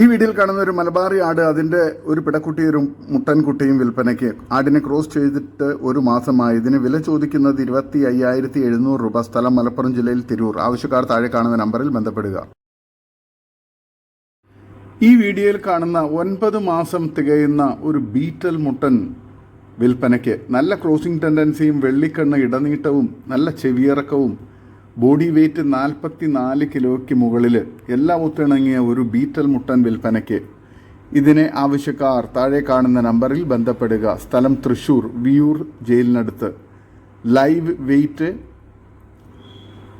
ഈ വീഡിയോയിൽ കാണുന്ന ഒരു മലബാറി ആട് അതിന്റെ ഒരു പിടക്കുട്ടി ഒരു മുട്ടൻകുട്ടിയും വിൽപ്പനയ്ക്ക് ആടിനെ ക്രോസ് ചെയ്തിട്ട് ഒരു മാസമായി. ഇതിന് വില ചോദിക്കുന്നത് ഇരുപത്തി അയ്യായിരത്തി എഴുന്നൂറ് രൂപ. സ്ഥലം മലപ്പുറം ജില്ലയിൽ തിരൂർ. ആവശ്യക്കാർ താഴെ കാണുന്ന നമ്പറിൽ ബന്ധപ്പെടുക. ഈ വീഡിയോയിൽ കാണുന്ന ഒൻപത് മാസം തികയുന്ന ഒരു ബീറ്റൽ മുട്ടൻ വിൽപ്പനയ്ക്ക് നല്ല ക്രോസിംഗ് ടെൻഡൻസിയും വെള്ളിക്കണ്ണ് ഇടനീട്ടവും നല്ല ചെവിയിറക്കവും ബോഡി വെയ്റ്റ് നാൽപ്പത്തി നാല് കിലോയ്ക്ക് മുകളിൽ എല്ലാം ഒത്തിണങ്ങിയ ഒരു ബീറ്റൽ മുട്ടൻ വിൽപ്പനയ്ക്ക്. ഇതിനെ ആവശ്യക്കാർ താഴെ കാണുന്ന നമ്പറിൽ ബന്ധപ്പെടുക. സ്ഥലം തൃശൂർ വിയൂർ ജയിലിനടുത്ത്. ലൈവ് വെയ്റ്റ്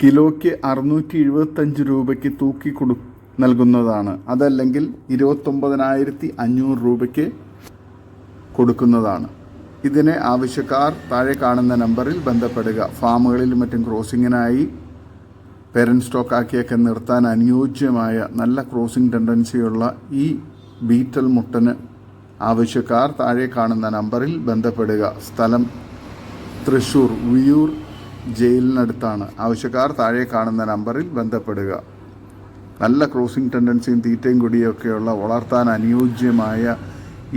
കിലോയ്ക്ക് അറുന്നൂറ്റി എഴുപത്തഞ്ച് രൂപയ്ക്ക് തൂക്കി കൊടു നൽകുന്നതാണ്. അതല്ലെങ്കിൽ ഇരുപത്തൊമ്പതിനായിരത്തി അഞ്ഞൂറ് രൂപയ്ക്ക് കൊടുക്കുന്നതാണ്. ഇതിനെ ആവശ്യക്കാർ താഴെ കാണുന്ന നമ്പറിൽ ബന്ധപ്പെടുക. ഫാമുകളിലും മറ്റും ക്രോസിങ്ങിനായി സ്റ്റോക്ക് സ്റ്റോക്കാക്കിയൊക്കെ നിർത്താൻ അനുയോജ്യമായ നല്ല ക്രോസിംഗ് ടെൻഡൻസിയുള്ള ഈ ബീറ്റൽ മുട്ടന് ആവശ്യക്കാർ താഴെ കാണുന്ന നമ്പറിൽ ബന്ധപ്പെടുക. സ്ഥലം തൃശൂർ വിയൂർ ജയിലിനടുത്താണ്. ആവശ്യക്കാർ താഴെ കാണുന്ന നമ്പറിൽ ബന്ധപ്പെടുക. നല്ല ക്രോസിംഗ് ടെൻഡൻസിയും തീറ്റയും കൊടിയൊക്കെയുള്ള വളർത്താൻ അനുയോജ്യമായ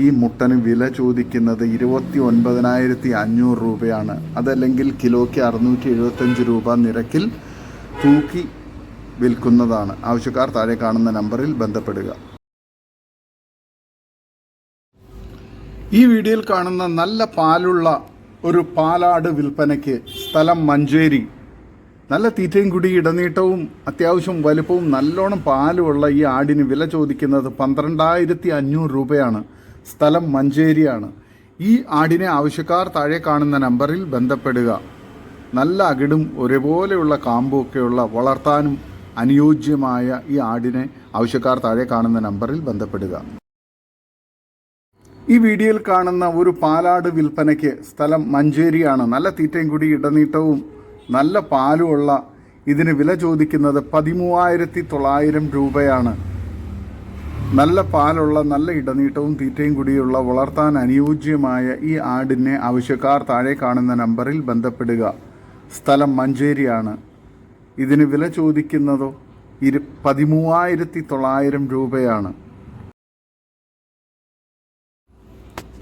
ഈ മുട്ടന് വില ചോദിക്കുന്നത് ഇരുപത്തി ഒൻപതിനായിരത്തി അഞ്ഞൂറ് രൂപയാണ്. അതല്ലെങ്കിൽ കിലോയ്ക്ക് അറുന്നൂറ്റി എഴുപത്തഞ്ച് രൂപ നിരക്കിൽ തൂക്കി വിൽക്കുന്നതാണ്. ആവശ്യക്കാർ താഴെ കാണുന്ന നമ്പറിൽ ബന്ധപ്പെടുക. ഈ വീഡിയോയിൽ കാണുന്ന നല്ല പാലുള്ള ഒരു പാലാട് വിൽപ്പനയ്ക്ക് സ്ഥലം മഞ്ചേരി. നല്ല തീറ്റയും കുടി ഇടനീട്ടവും അത്യാവശ്യം വലുപ്പവും നല്ലോണം പാലുമുള്ള ഈ ആടിന് വില ചോദിക്കുന്നത് പന്ത്രണ്ടായിരത്തി അഞ്ഞൂറ് രൂപയാണ്. സ്ഥലം മഞ്ചേരിയാണ്. ഈ ആടിനെ ആവശ്യക്കാർ താഴെ കാണുന്ന നമ്പറിൽ ബന്ധപ്പെടുക. നല്ല അകിടും ഒരേപോലെയുള്ള കാമ്പുമൊക്കെയുള്ള വളർത്താനും അനുയോജ്യമായ ഈ ആടിനെ ആവശ്യക്കാർ താഴെ കാണുന്ന നമ്പറിൽ ബന്ധപ്പെടുക. ഈ വീഡിയോയിൽ കാണുന്ന ഒരു പാലാട് വിൽപ്പനയ്ക്ക് സ്ഥലം മഞ്ചേരിയാണ്. നല്ല തീറ്റയും കൂടി ഇടനീട്ടവും നല്ല പാലുമുള്ള ഇതിന് വില ചോദിക്കുന്നത് പതിമൂവായിരത്തി തൊള്ളായിരം രൂപയാണ്. നല്ല പാലുള്ള നല്ല ഇടനീട്ടവും തീറ്റയും കൂടിയുള്ള വളർത്താൻ അനുയോജ്യമായ ഈ ആടിനെ ആവശ്യക്കാർ താഴെ കാണുന്ന നമ്പറിൽ ബന്ധപ്പെടുക. സ്ഥലം മഞ്ചേരിയാണ്. ഇതിന് വില ചോദിക്കുന്നതോ? ഇരു പതിമൂവായിരത്തി തൊള്ളായിരം രൂപയാണ്.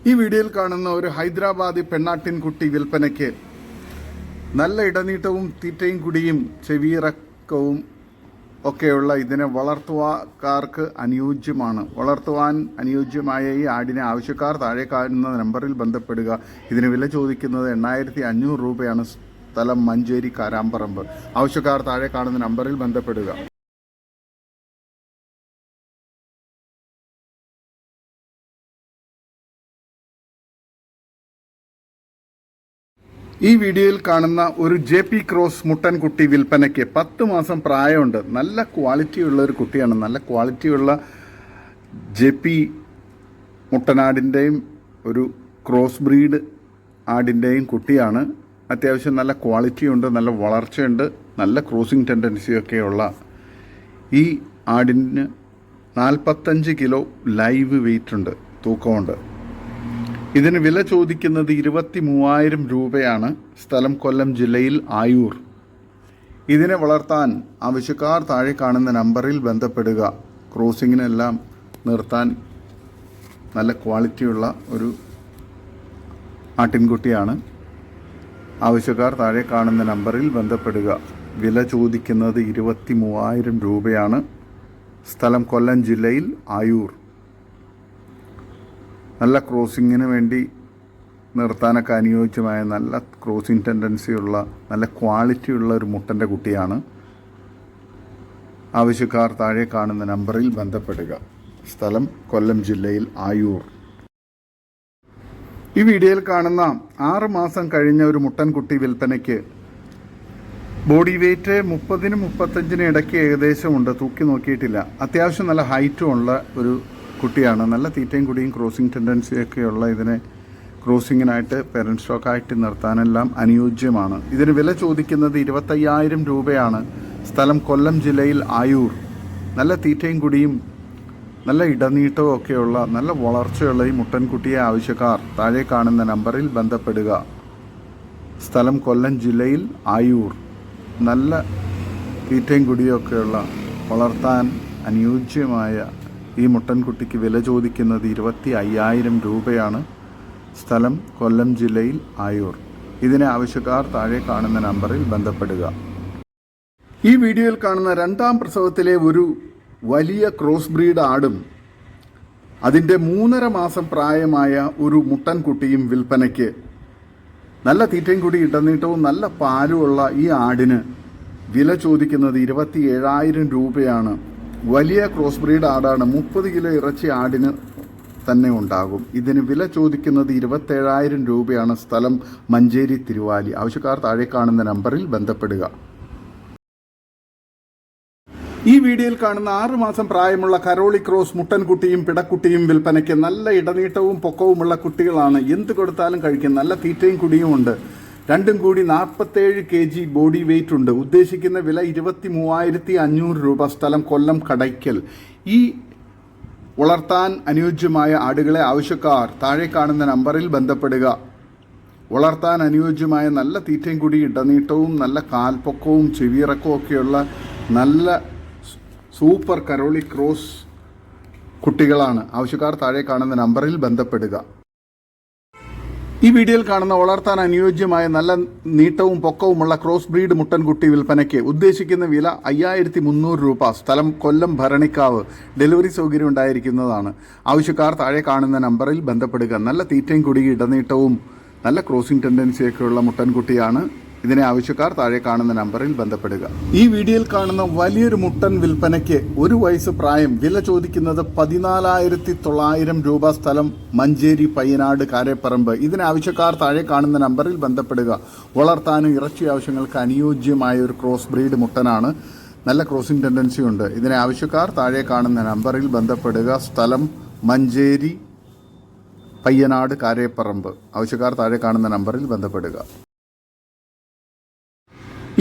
ഈ വീഡിയോയിൽ കാണുന്ന ഒരു ഹൈദരാബാദി പെണ്ണാട്ടിൻകുട്ടി വിൽപ്പനയ്ക്ക് നല്ല ഇടനീട്ടവും തീറ്റയും കുടിയും ചെവിയിറക്കവും ഒക്കെയുള്ള ഇതിനെ വളർത്തുവാക്കാർക്ക് അനുയോജ്യമാണ്. വളർത്തുവാൻ അനുയോജ്യമായ ഈ ആടിനെ ആവശ്യക്കാർ താഴെ കാണുന്ന നമ്പറിൽ ബന്ധപ്പെടുക. ഇതിന് വില ചോദിക്കുന്നത് എണ്ണായിരത്തി അഞ്ഞൂറ് രൂപയാണ്. സ്ഥലം മഞ്ചേരി കാരാമ്പറമ്പ്. ആവശ്യക്കാർ താഴെ കാണുന്ന നമ്പറിൽ ബന്ധപ്പെടുക. ഈ വീഡിയോയിൽ കാണുന്ന ഒരു ജെ പി ക്രോസ് മുട്ടൻകുട്ടി വിൽപ്പനയ്ക്ക് പത്ത് മാസം പ്രായമുണ്ട്. നല്ല ക്വാളിറ്റിയുള്ള ഒരു കുട്ടിയാണ്. നല്ല ക്വാളിറ്റിയുള്ള ജെ പി മുട്ടനാടിന്റെയും ഒരു ക്രോസ് ബ്രീഡ് ആടിന്റെയും കുട്ടിയാണ്. അത്യാവശ്യം നല്ല ക്വാളിറ്റിയുണ്ട് നല്ല വളർച്ചയുണ്ട് നല്ല ക്രോസിംഗ് ടെൻഡൻസിയൊക്കെയുള്ള ഈ ആടിന് നാൽപ്പത്തഞ്ച് കിലോ ലൈവ് വെയിറ്റ് ഉണ്ട് തൂക്കമുണ്ട്. ഇതിന് വില ചോദിക്കുന്നത് ഇരുപത്തി മൂവായിരം രൂപയാണ്. സ്ഥലം കൊല്ലം ജില്ലയിൽ ആയൂർ. ഇതിനെ വളർത്താൻ ആവശ്യക്കാർ താഴെ കാണുന്ന നമ്പറിൽ ബന്ധപ്പെടുക. ക്രോസിങ്ങിനെല്ലാം നിർത്താൻ നല്ല ക്വാളിറ്റിയുള്ള ഒരു ആട്ടിൻകുട്ടിയാണ്. ആവശ്യക്കാർ താഴെ കാണുന്ന നമ്പറിൽ ബന്ധപ്പെടുക. വില ചോദിക്കുന്നത് ഇരുപത്തി മൂവായിരം രൂപയാണ്. സ്ഥലം കൊല്ലം ജില്ലയിൽ ആയൂർ. നല്ല ക്രോസിങ്ങിന് വേണ്ടി നിർത്താനൊക്കെ അനുയോജ്യമായ നല്ല ക്രോസിങ് ടെൻഡൻസിയുള്ള നല്ല ക്വാളിറ്റിയുള്ള ഒരു മുട്ടന്റെ കുട്ടിയാണ്. ആവശ്യക്കാർ താഴെ കാണുന്ന നമ്പറിൽ ബന്ധപ്പെടുക. സ്ഥലം കൊല്ലം ജില്ലയിൽ ആയൂർ. ഈ വീഡിയോയിൽ കാണുന്ന ആറ് മാസം കഴിഞ്ഞ ഒരു മുട്ടൻ കുട്ടി വിൽപ്പനയ്ക്ക് ബോഡി വെയ്റ്റ് മുപ്പതിനും മുപ്പത്തഞ്ചിനും ഇടയ്ക്ക് ഏകദേശം ഉണ്ട് തൂക്കി നോക്കിയിട്ടില്ല. അത്യാവശ്യം നല്ല ഹൈറ്റും ഉള്ള ഒരു കുട്ടിയാണ്. നല്ല തീറ്റയും കുടിയും ക്രോസിംഗ് ടെൻഡൻസിയൊക്കെയുള്ള ഇതിനെ ക്രോസിങ്ങിനായിട്ട് പെരന്റ് സ്റ്റോക്കായിട്ട് നിർത്താനെല്ലാം അനുയോജ്യമാണ്. ഇതിന് വില ചോദിക്കുന്നത് ഇരുപത്തയ്യായിരം രൂപയാണ്. സ്ഥലം കൊല്ലം ജില്ലയിൽ ആയൂർ. നല്ല തീറ്റയും കുടിയും നല്ല ഇടനീട്ടവും ഒക്കെയുള്ള നല്ല വളർച്ചയുള്ള ഈ മുട്ടൻകുട്ടിയെ ആവശ്യക്കാർ താഴെ കാണുന്ന നമ്പറിൽ ബന്ധപ്പെടുക. സ്ഥലം കൊല്ലം ജില്ലയിൽ ആയൂർ. നല്ല തീറ്റയും കുടിയൊക്കെയുള്ള വളർത്താൻ അനുയോജ്യമായ ഈ മുട്ടൻകുട്ടിക്ക് വില ചോദിക്കുന്നത് ഇരുപത്തി അയ്യായിരം രൂപയാണ്. സ്ഥലം കൊല്ലം ജില്ലയിൽ ആയൂർ. ഇതിനെ ആവശ്യക്കാർ താഴെ കാണുന്ന നമ്പറിൽ ബന്ധപ്പെടുക. ഈ വീഡിയോയിൽ കാണുന്ന രണ്ടാം പ്രസവത്തിലെ ഒരു വലിയ ക്രോസ് ബ്രീഡ് ആടും അതിന്റെ മൂന്നര മാസം പ്രായമായ ഒരു മുട്ടൻകുട്ടിയും വിൽപ്പനയ്ക്ക്. നല്ല തീറ്റയും കൂടി ഇടനീട്ടവും നല്ല പാലുമുള്ള ഈ ആടിന് വില ചോദിക്കുന്നത് ഇരുപത്തി ഏഴായിരം രൂപയാണ്. വലിയ ക്രോസ് ബ്രീഡ് ആടാണ് മുപ്പത് കിലോ ഇറച്ചി ആടിന് തന്നെ ഉണ്ടാകും. ഇതിന് വില ചോദിക്കുന്നത് ഇരുപത്തേഴായിരം രൂപയാണ്. സ്ഥലം മഞ്ചേരി തിരുവാലി. ആവശ്യക്കാർ താഴെ കാണുന്ന നമ്പറിൽ ബന്ധപ്പെടുക. ഈ വീഡിയോയിൽ കാണുന്ന ആറു മാസം പ്രായമുള്ള കരോളി ക്രോസ് മുട്ടൻകുട്ടിയും പിടക്കുട്ടിയും വിൽപ്പനയ്ക്ക് നല്ല ഇടനീട്ടവും പൊക്കവുമുള്ള കുട്ടികളാണ്. എന്ത് കൊടുത്താലും കഴിക്കും. നല്ല തീറ്റയും കുടിയും ഉണ്ട്. രണ്ടും കൂടി നാൽപ്പത്തേഴ് കെ ജി ബോഡി വെയിറ്റ് ഉണ്ട്. ഉദ്ദേശിക്കുന്ന വില ഇരുപത്തി മൂവായിരത്തി അഞ്ഞൂറ് രൂപ. സ്ഥലം കൊല്ലം കടയ്ക്കൽ. ഈ വളർത്താൻ അനുയോജ്യമായ ആടുകളെ ആവശ്യക്കാർ താഴെ കാണുന്ന നമ്പറിൽ ബന്ധപ്പെടുക. വളർത്താൻ അനുയോജ്യമായ നല്ല തീറ്റയും കൂടി ഇടനീട്ടവും നല്ല കാൽപ്പൊക്കവും ചെവിയിറക്കവും ഒക്കെയുള്ള നല്ല സൂപ്പർ കരോളി ക്രോസ് കുട്ടികളാണ്. ആവശ്യക്കാർ താഴെ കാണുന്ന നമ്പറിൽ ബന്ധപ്പെടുക. ഈ വീഡിയോയിൽ കാണുന്ന വളർത്താൻ അനുയോജ്യമായ നല്ല നീട്ടവും പൊക്കവുമുള്ള ക്രോസ് ബ്രീഡ് മുട്ടൻകുട്ടി വിൽപ്പനയ്ക്ക് ഉദ്ദേശിക്കുന്ന വില അയ്യായിരത്തി മുന്നൂറ് രൂപ. സ്ഥലം കൊല്ലം ഭരണിക്കാവ്. ഡെലിവറി സൗകര്യം ഉണ്ടായിരിക്കുന്നതാണ്. ആവശ്യക്കാർ താഴെ കാണുന്ന നമ്പറിൽ ബന്ധപ്പെടുക. നല്ല തീറ്റയും കുടി ഇടനീട്ടവും നല്ല ക്രോസിംഗ് ടെൻഡൻസിയൊക്കെയുള്ള മുട്ടൻകുട്ടിയാണ് ഇതിനെ ആവശ്യക്കാർ താഴെ കാണുന്ന നമ്പറിൽ ബന്ധപ്പെടുക. ഈ വീഡിയോയിൽ കാണുന്ന വലിയൊരു മുട്ടൻ വിൽപ്പനയ്ക്ക് ഒരു വയസ്സ് പ്രായം വില ചോദിക്കുന്നത് പതിനാലായിരത്തി തൊള്ളായിരം രൂപ സ്ഥലം മഞ്ചേരി പയ്യനാട് കാരേപ്പറമ്പ്. ഇതിനെ ആവശ്യക്കാർ താഴെ കാണുന്ന നമ്പറിൽ ബന്ധപ്പെടുക. വളർത്താനും ഇറച്ചി ആവശ്യങ്ങൾക്ക് അനുയോജ്യമായ ഒരു ക്രോസ് ബ്രീഡ് മുട്ടനാണ്. നല്ല ക്രോസിംഗ് ടെൻഡൻസി ഉണ്ട്. ഇതിനെ ആവശ്യക്കാർ താഴെ കാണുന്ന നമ്പറിൽ ബന്ധപ്പെടുക. സ്ഥലം മഞ്ചേരി പയ്യനാട് കാരേപ്പറമ്പ്. ആവശ്യക്കാർ താഴെ കാണുന്ന നമ്പറിൽ ബന്ധപ്പെടുക.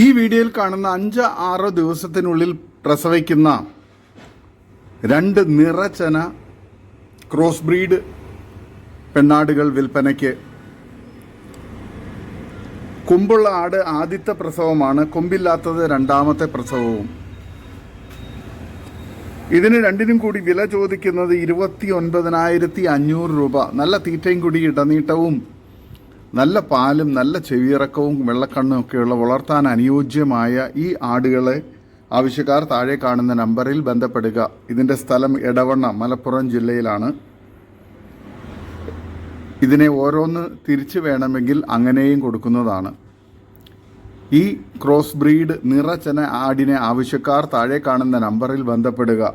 ഈ വീഡിയോയിൽ കാണുന്ന അഞ്ച് ആറ് ദിവസത്തിനുള്ളിൽ പ്രസവിക്കുന്ന രണ്ട് നിറച്ചന ക്രോസ് ബ്രീഡ് പെണ്ണാടുകൾ വിൽപ്പനയ്ക്ക് കൊമ്പുള്ള ആട് ആദ്യത്തെ പ്രസവമാണ്. കൊമ്പില്ലാത്തത് രണ്ടാമത്തെ പ്രസവവും. ഇതിന് രണ്ടിനും കൂടി വില ചോദിക്കുന്നത് ഇരുപത്തി ഒൻപതിനായിരത്തി അഞ്ഞൂറ് രൂപ. നല്ല തീറ്റയും കൂടി ഇടനീട്ടവും നല്ല പാലും നല്ല ചെവിയിറക്കവും വെള്ളക്കണ്ണും ഒക്കെയുള്ള വളർത്താൻ അനുയോജ്യമായ ഈ ആടുകളെ ആവശ്യക്കാർ താഴെ കാണുന്ന നമ്പറിൽ ബന്ധപ്പെടുക. ഇതിന്റെ സ്ഥലം എടവണ്ണ മലപ്പുറം ജില്ലയിലാണ്. ഇതിനെ ഓരോന്ന് തിരിച്ചു വേണമെങ്കിൽ അങ്ങനെയും കൊടുക്കുന്നതാണ്. ഈ ക്രോസ് ബ്രീഡ് നിറച്ചന ആടിനെ ആവശ്യക്കാർ താഴെ കാണുന്ന നമ്പറിൽ ബന്ധപ്പെടുക.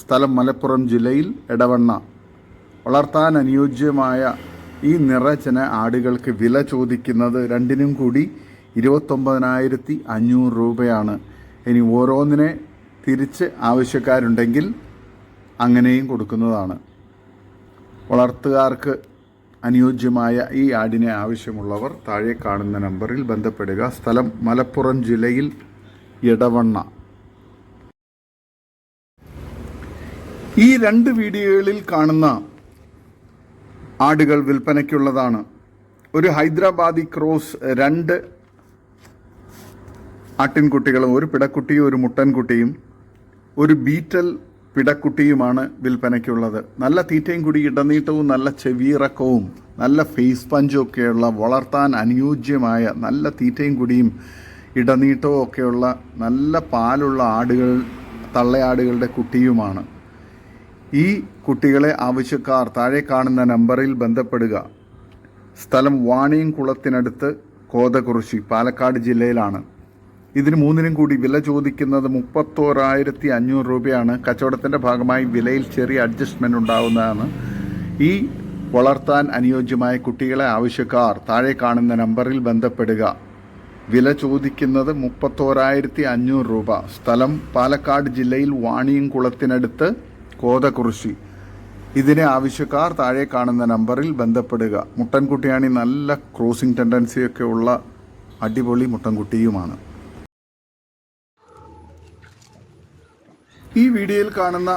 സ്ഥലം മലപ്പുറം ജില്ലയിൽ എടവണ്ണ. വളർത്താൻ അനുയോജ്യമായ ഈ നിറച്ചന ആടുകൾക്ക് വില ചോദിക്കുന്നത് രണ്ടിനും കൂടി ഇരുപത്തൊമ്പതിനായിരത്തി അഞ്ഞൂറ് രൂപയാണ്. ഇനി ഓരോന്നിനെ തിരിച്ച് ആവശ്യക്കാരുണ്ടെങ്കിൽ അങ്ങനെയും കൊടുക്കുന്നതാണ്. വളർത്തുകാർക്ക് അനുയോജ്യമായ ഈ ആടിനെ ആവശ്യമുള്ളവർ താഴെ കാണുന്ന നമ്പറിൽ ബന്ധപ്പെടുക. സ്ഥലം മലപ്പുറം ജില്ലയിൽ ഇടവണ്ണ ഈ രണ്ട് വീഡിയോകളിൽ കാണുന്ന ആടുകൾ വിൽപ്പനയ്ക്കുള്ളതാണ്. ഒരു ഹൈദരാബാദി ക്രോസ് രണ്ട് ആട്ടിൻകുട്ടികളും ഒരു പിടക്കുട്ടിയും ഒരു മുട്ടൻകുട്ടിയും ഒരു ബീറ്റൽ പിടക്കുട്ടിയുമാണ് വിൽപ്പനയ്ക്കുള്ളത്. നല്ല തീറ്റയും കൂടി ഇടനീട്ടവും നല്ല ചെവിയിറക്കവും നല്ല ഫേസ് പഞ്ചും ഒക്കെയുള്ള വളർത്താൻ അനുയോജ്യമായ നല്ല തീറ്റയും കൂടിയും ഇടനീട്ടവും ഒക്കെയുള്ള നല്ല പാലുള്ള ആടുകൾ തള്ളയാടുകളുടെ കുട്ടിയുമാണ്. ഈ കുട്ടികളെ ആവശ്യക്കാർ താഴെ കാണുന്ന നമ്പറിൽ ബന്ധപ്പെടുക. സ്ഥലം വാണിയംകുളത്തിനടുത്ത് കോതകുറിശി പാലക്കാട് ജില്ലയിലാണ്. ഇതിന് മൂന്നിനും കൂടി വില ചോദിക്കുന്നത് മുപ്പത്തോരായിരത്തി അഞ്ഞൂറ് രൂപയാണ്. കച്ചവടത്തിന്റെ ഭാഗമായി വിലയിൽ ചെറിയ അഡ്ജസ്റ്റ്മെന്റ് ഉണ്ടാകുന്നതാണ് ഈ വളർത്താൻ അനുയോജ്യമായ കുട്ടികളെ ആവശ്യക്കാർ താഴെ കാണുന്ന നമ്പറിൽ ബന്ധപ്പെടുക. വില ചോദിക്കുന്നത് മുപ്പത്തോരായിരത്തി അഞ്ഞൂറ് രൂപ. സ്ഥലം പാലക്കാട് ജില്ലയിൽ വാണിയംകുളത്തിനടുത്ത് കോതകുറിശി. ഇതിനെ ആവശ്യക്കാർ താഴെ കാണുന്ന നമ്പറിൽ ബന്ധപ്പെടുക. മുട്ടൻകുട്ടിയാണി നല്ല ക്രോസിംഗ് ടെൻഡൻസിയൊക്കെ ഉള്ള അടിപൊളി മുട്ടൻകുട്ടിയുമാണ്. ഈ വീഡിയോയിൽ കാണുന്ന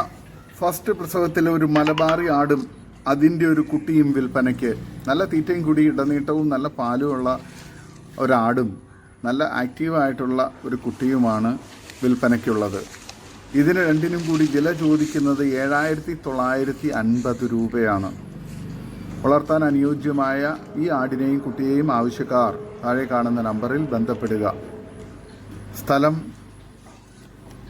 ഫസ്റ്റ് പ്രസവത്തിലെ ഒരു മലബാറി ആടും അതിന്റെ ഒരു കുട്ടിയും വിൽപ്പനയ്ക്ക് നല്ല തീറ്റയും കൂടി ഇടനീട്ടവും നല്ല പാലുമുള്ള ഒരാടും നല്ല ആക്റ്റീവായിട്ടുള്ള ഒരു കുട്ടിയുമാണ് വിൽപ്പനയ്ക്കുള്ളത്. ഇതിന് രണ്ടിനും കൂടി വില ചോദിക്കുന്നത് ഏഴായിരത്തി തൊള്ളായിരത്തി അൻപത് രൂപയാണ്. വളർത്താൻ അനുയോജ്യമായ ഈ ആടിനെയും കുട്ടിയെയും ആവശ്യക്കാർ താഴെ കാണുന്ന നമ്പറിൽ ബന്ധപ്പെടുക. സ്ഥലം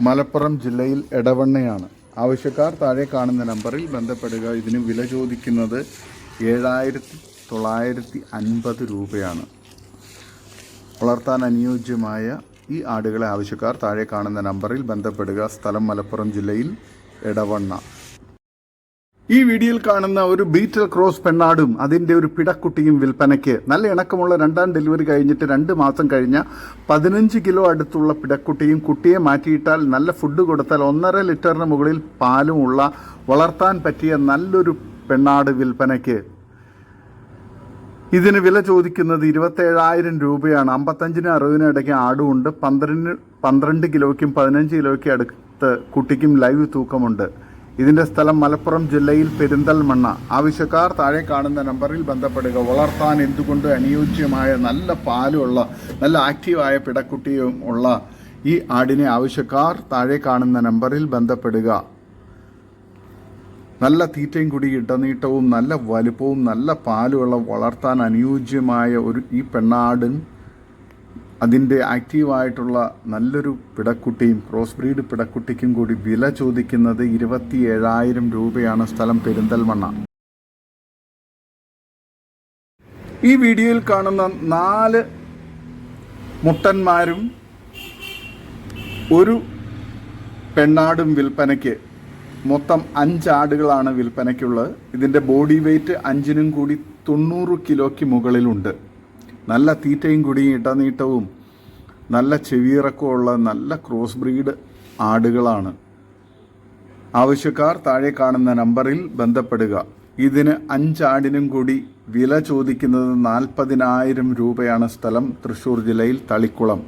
മലപ്പുറം ജില്ലയിൽ എടവണ്ണയാണ്. ആവശ്യക്കാർ താഴെ കാണുന്ന നമ്പറിൽ ബന്ധപ്പെടുക. ഇതിന് വില ചോദിക്കുന്നത് ഏഴായിരത്തി തൊള്ളായിരത്തി അൻപത് രൂപയാണ്. വളർത്താൻ അനുയോജ്യമായ ഈ ആടുകളെ ആവശ്യക്കാർ താഴെ കാണുന്ന നമ്പറിൽ ബന്ധപ്പെടുക. സ്ഥലം മലപ്പുറം ജില്ലയിൽ എടവണ്ണ. ഈ വീഡിയോയിൽ കാണുന്ന ഒരു ബീറ്റൽ ക്രോസ് പെണ്ണാടും അതിന്റെ ഒരു പിടക്കുട്ടിയും വിൽപ്പനയ്ക്ക്. നല്ല ഇണക്കമുള്ള രണ്ടാം ഡെലിവറി കഴിഞ്ഞിട്ട് രണ്ട് മാസം കഴിഞ്ഞ പതിനഞ്ച് കിലോ അടുത്തുള്ള പിടക്കുട്ടിയും കുട്ടിയെ മാറ്റിയിട്ടാൽ നല്ല ഫുഡ് കൊടുത്താൽ ഒന്നര ലിറ്ററിന് മുകളിൽ പാലും ഉള്ള വളർത്താൻ പറ്റിയ നല്ലൊരു പെണ്ണാട് വിൽപ്പനയ്ക്ക്. ഇതിന് വില ചോദിക്കുന്നത് ഇരുപത്തേഴായിരം രൂപയാണ്. അമ്പത്തഞ്ചിനും അറുപതിനും ഇടയ്ക്ക് ആടുമുണ്ട്. പന്ത്രണ്ട് പന്ത്രണ്ട് കിലോയ്ക്കും പതിനഞ്ച് കിലോയ്ക്കും അടുത്ത് കുട്ടിക്കും ലൈവ് തൂക്കമുണ്ട്. ഇതിന്റെ സ്ഥലം മലപ്പുറം ജില്ലയിൽ പെരിന്തൽമണ്ണ. ആവശ്യക്കാർ താഴെ കാണുന്ന നമ്പറിൽ ബന്ധപ്പെടുക. വളർത്താൻ എന്തുകൊണ്ട് അനുയോജ്യമായ നല്ല പാലുള്ള നല്ല ആക്റ്റീവായ പിടക്കുട്ടിയും ഉള്ള ഈ ആടിനെ ആവശ്യക്കാർ താഴെ കാണുന്ന നമ്പറിൽ ബന്ധപ്പെടുക. നല്ല തീറ്റയും കൂടി ഇടനീട്ടവും നല്ല വലുപ്പവും നല്ല പാലുമുള്ള വളർത്താൻ അനുയോജ്യമായ ഒരു ഈ പെണ്ണാടും അതിന്റെ ആക്റ്റീവായിട്ടുള്ള നല്ലൊരു പിടക്കുട്ടിയും ക്രോസ് ബ്രീഡ് പിടക്കുട്ടിക്കും കൂടി വില ചോദിക്കുന്നത് ഇരുപത്തി ഏഴായിരം രൂപയാണ് സ്ഥലം പെരിന്തൽമണ്ണ. ഈ വീഡിയോയിൽ കാണുന്ന നാല് മുട്ടന്മാരും ഒരു പെണ്ണാടും വിൽപ്പനയ്ക്ക് മൊത്തം അഞ്ച് ആടുകളാണ് വിൽപ്പനയ്ക്കുള്ളത്. ഇതിന്റെ ബോഡി വെയ്റ്റ് അഞ്ചിനും കൂടി തൊണ്ണൂറ് കിലോയ്ക്ക് മുകളിലുണ്ട്. നല്ല തീറ്റയും കൂടി ഇടനീട്ടവും നല്ല ചെവിയിറക്കമുള്ള നല്ല ക്രോസ് ബ്രീഡ് ആടുകളാണ്. ആവശ്യക്കാർ താഴെ കാണുന്ന നമ്പറിൽ ബന്ധപ്പെടുക. ഇതിന് അഞ്ചാടിനും കൂടി വില ചോദിക്കുന്നത് നാൽപ്പതിനായിരം രൂപയാണ് സ്ഥലം. തൃശ്ശൂർ ജില്ലയിൽ തളിക്കുളം.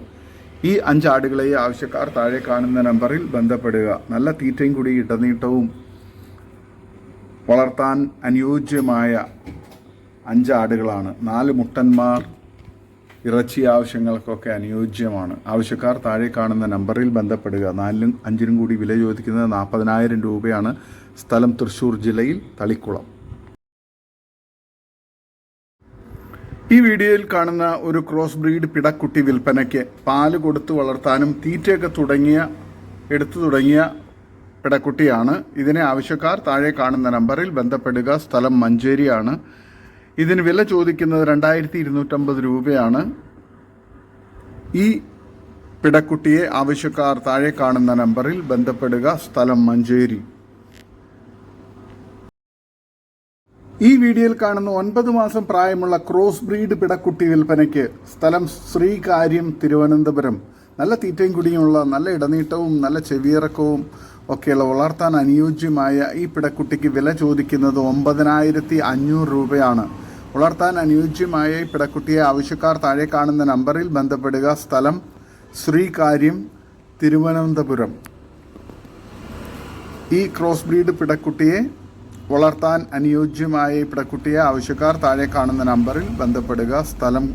ഈ അഞ്ചാടുകളെ ആവശ്യക്കാർ താഴെ കാണുന്ന നമ്പറിൽ ബന്ധപ്പെടുക. നല്ല തീറ്റയും കൂടി ഇടനീട്ടവും വളർത്താൻ അനുയോജ്യമായ അഞ്ചാടുകളാണ്. നാല് മുട്ടന്മാർ ഇറച്ചി ആവശ്യങ്ങൾക്കൊക്കെ അനുയോജ്യമാണ്. ആവശ്യക്കാർ താഴെ കാണുന്ന നമ്പറിൽ ബന്ധപ്പെടുക. നാലിനും അഞ്ചിനും കൂടി വില ചോദിക്കുന്നത് നാൽപ്പതിനായിരം രൂപയാണ്. സ്ഥലം തൃശ്ശൂർ ജില്ലയിൽ തളിക്കുളം. ഈ വീഡിയോയിൽ കാണുന്ന ഒരു ക്രോസ് ബ്രീഡ് പിടക്കുട്ടി വിൽപ്പനയ്ക്ക് പാൽ കൊടുത്തു വളർത്താനും തീറ്റയൊക്കെ തുടങ്ങിയ എടുത്തു തുടങ്ങിയ പിടക്കുട്ടിയാണ്. ഇതിനെ ആവശ്യക്കാർ താഴെ കാണുന്ന നമ്പറിൽ ബന്ധപ്പെടുക. സ്ഥലം മഞ്ചേരിയാണ്. ഇതിന് വില ചോദിക്കുന്നത് രണ്ടായിരത്തി ഇരുന്നൂറ്റമ്പത് രൂപയാണ്. ഈ പിടക്കുട്ടിയെ ആവശ്യക്കാർ താഴെ കാണുന്ന നമ്പറിൽ ബന്ധപ്പെടുക. സ്ഥലം മഞ്ചേരി. ഈ വീഡിയോയിൽ കാണുന്ന ഒൻപത് മാസം പ്രായമുള്ള ക്രോസ് ബ്രീഡ് പിടക്കുട്ടി വിൽപ്പനയ്ക്ക് സ്ഥലം ശ്രീകാര്യം തിരുവനന്തപുരം. നല്ല തീറ്റയും കുടിയുമുള്ള നല്ല ഇടനീട്ടവും നല്ല ചെവിയിറക്കവും ഒക്കെയുള്ള വളർത്താൻ അനുയോജ്യമായ ഈ പിടക്കുട്ടിക്ക് വില ചോദിക്കുന്നത് ഒമ്പതിനായിരത്തി അഞ്ഞൂറ് രൂപയാണ്. വളർത്താൻ അനുയോജ്യമായ ഈ പിടക്കുട്ടിയെ ആവശ്യക്കാർ താഴെ കാണുന്ന നമ്പറിൽ ബന്ധപ്പെടുക. സ്ഥലം ശ്രീകാര്യം തിരുവനന്തപുരം. ഈ ക്രോസ് ബ്രീഡ് പിടക്കുട്ടിയെ വളർത്താൻ അനുയോജ്യമായ പിടക്കുട്ടിയെ ആവശ്യക്കാർ താഴെ കാണുന്ന നമ്പറിൽ ബന്ധപ്പെടുക. സ്ഥലം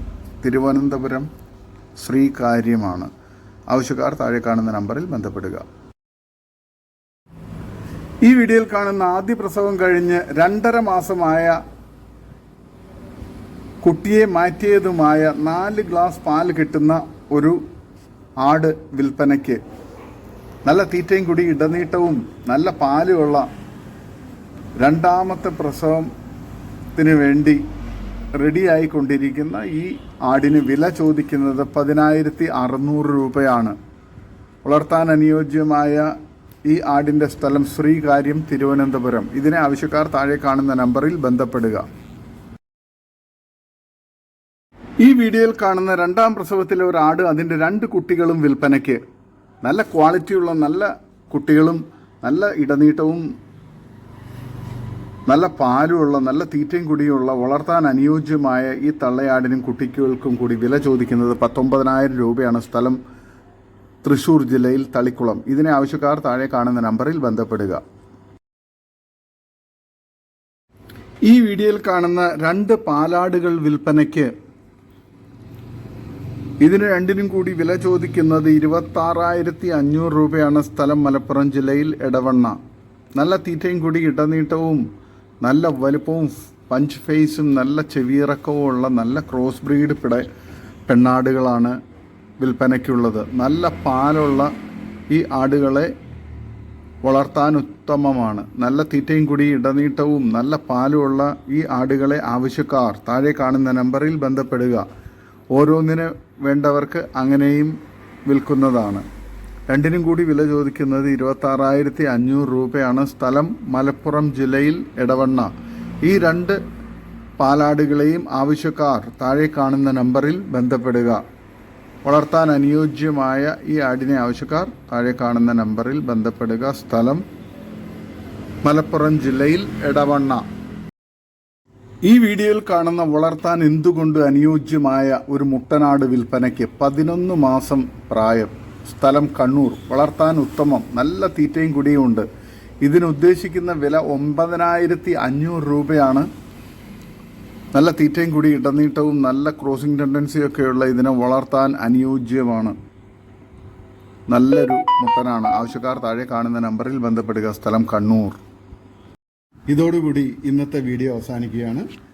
തിരുവനന്തപുരം ശ്രീകാര്യമാണ് ആവശ്യക്കാർ താഴെ കാണുന്ന നമ്പറിൽ ബന്ധപ്പെടുക. ഈ വീഡിയോയിൽ കാണുന്ന ആദ്യ പ്രസവം കഴിഞ്ഞ് രണ്ടര മാസമായ കുട്ടിയെ മാറ്റിയതുമായ നാല് ഗ്ലാസ് പാൽ കിട്ടുന്ന ഒരു ആട് വിൽപ്പനയ്ക്ക് നല്ല തീറ്റയും കൂടി ഇടനീട്ടവും നല്ല പാലുമുള്ള രണ്ടാമത്തെ പ്രസവത്തിന് വേണ്ടി റെഡിയായിക്കൊണ്ടിരിക്കുന്ന ഈ ആടിന് വില ചോദിക്കുന്നത് പതിനായിരത്തി അറുന്നൂറ് രൂപയാണ്. വളർത്താൻ അനുയോജ്യമായ ഈ ആടിന്റെ സ്ഥലം ശ്രീകാര്യം തിരുവനന്തപുരം. ഇതിനെ ആവശ്യക്കാർ താഴെ കാണുന്ന നമ്പറിൽ ബന്ധപ്പെടുക. ഈ വീഡിയോയിൽ കാണുന്ന രണ്ടാം പ്രസവത്തിലെ ഒരു ആട് അതിന്റെ രണ്ട് കുട്ടികളും വിൽപ്പനയ്ക്ക്. നല്ല ക്വാളിറ്റിയുള്ള നല്ല കുട്ടികളും നല്ല ഇടനീട്ടവും നല്ല പാലുമുള്ള നല്ല തീറ്റയും കുടിയുമുള്ള വളർത്താൻ അനുയോജ്യമായ ഈ തള്ളയാടിനും കുട്ടികൾക്കും കൂടി വില ചോദിക്കുന്നത് പത്തൊമ്പതിനായിരം രൂപയാണ് സ്ഥലം. തൃശൂർ ജില്ലയിൽ തളിക്കുളം. ഇതിനെ ആവശ്യക്കാർ താഴെ കാണുന്ന നമ്പറിൽ ബന്ധപ്പെടുക. ഈ വീഡിയോയിൽ കാണുന്ന രണ്ട് പാലാടുകൾ വിൽപ്പനയ്ക്ക് ഇതിന് രണ്ടിനും കൂടി വില ചോദിക്കുന്നത് ഇരുപത്തി ആറായിരത്തി അഞ്ഞൂറ് രൂപയാണ് സ്ഥലം മലപ്പുറം ജില്ലയിൽ ഇടവണ്ണ നല്ല തീറ്റയും കൂടി ഇടനീട്ടവും നല്ല വലുപ്പവും പഞ്ച് ഫേസും നല്ല ചെവിയിറക്കവും ഉള്ള നല്ല ക്രോസ് ബ്രീഡ് പിട പെണ്ണാടുകളാണ് വിൽപ്പനയ്ക്കുള്ളത്. നല്ല പാലുള്ള ഈ ആടുകളെ വളർത്താൻ ഉത്തമമാണ്. നല്ല തീറ്റയും കൂടി ഇടനീട്ടവും നല്ല പാലുമുള്ള ഈ ആടുകളെ ആവശ്യക്കാർ താഴെ കാണുന്ന നമ്പറിൽ ബന്ധപ്പെടുക. ഓരോന്നിന് വേണ്ടവർക്ക് അങ്ങനെയും വിൽക്കുന്നതാണ്. രണ്ടിനും കൂടി വില ചോദിക്കുന്നത് ഇരുപത്താറായിരത്തി അഞ്ഞൂറ് രൂപയാണ്. സ്ഥലം മലപ്പുറം ജില്ലയിൽ എടവണ്ണ. ഈ രണ്ട് പാലാടുകളെയും ആവശ്യക്കാർ താഴെ കാണുന്ന നമ്പറിൽ ബന്ധപ്പെടുക. വളർത്താൻ അനുയോജ്യമായ ഈ ആടിനെ ആവശ്യക്കാർ താഴെ കാണുന്ന നമ്പറിൽ ബന്ധപ്പെടുക. സ്ഥലം മലപ്പുറം ജില്ലയിൽ എടവണ്ണ. ഈ വീഡിയോയിൽ കാണുന്ന വളർത്താൻ എന്തുകൊണ്ട് അനുയോജ്യമായ ഒരു മുട്ടനാട് വിൽപ്പനയ്ക്ക് പതിനൊന്ന് മാസം പ്രായം? സ്ഥലം കണ്ണൂർ. വളർത്താൻ ഉത്തമം. നല്ല തീറ്റയും കുടിയും ഉണ്ട്. ഇതിനുദ്ദേശിക്കുന്ന വില ഒമ്പതിനായിരത്തി അഞ്ഞൂറ് രൂപയാണ്. നല്ല തീറ്റയും കുടി ഇടനീട്ടവും നല്ല ക്രോസിംഗ് ടെൻഡൻസിയൊക്കെയുള്ള ഇതിനെ വളർത്താൻ അനുയോജ്യമാണ്. നല്ലൊരു മുട്ടനാണ്. ആവശ്യക്കാർ താഴെ കാണുന്ന നമ്പറിൽ ബന്ധപ്പെടുക. സ്ഥലം കണ്ണൂർ. ഇതോടുകൂടി ഇന്നത്തെ വീഡിയോ അവസാനിക്കുകയാണ്.